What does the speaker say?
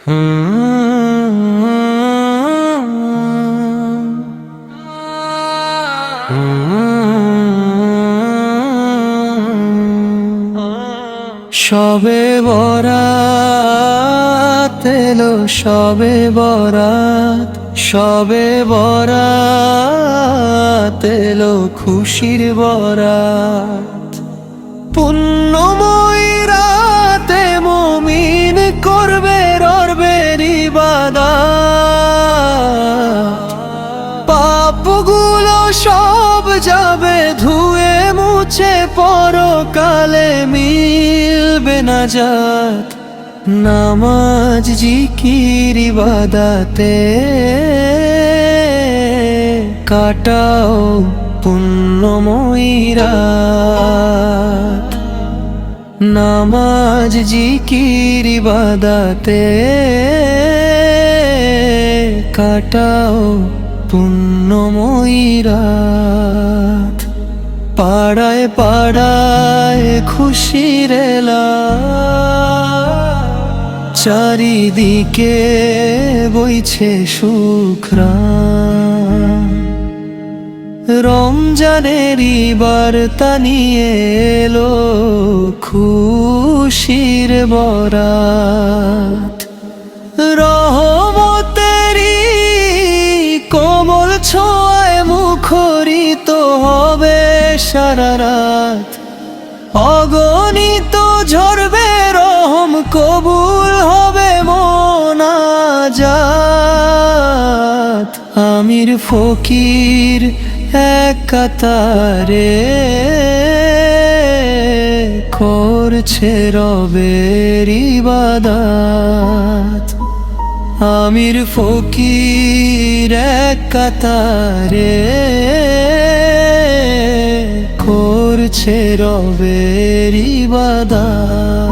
সবে বরাত এলো সবে বরাত সবে বরাত এলো খুশির বরাত। পুণ্যময় যাবে, ধুয়ে মুছে পরকালে মিলবে না যাত নামাজ, জিকির, ইবাদাতে কাটাও পুণ্যময়ী নামাজ, জিকির, ইবাদাতে কাটাও পুণ্যময়ী পাড়ায় পাড়ায় খুশির এলা চারিদিকে বইছে সুখরা রমজানের বার্তা নিয়ে এলো খুশির বরাত। রহমতেরি ছোঁয়ায় মুখরিত হবে সারা রাত। অগণিত ঝরবে রহম কবুল হবে মোনাজাত আমির ফকির এক কাতারে করছে রবের ইবাদাত। আমির ফকির কাতারে করছে রবের ইবাদাত।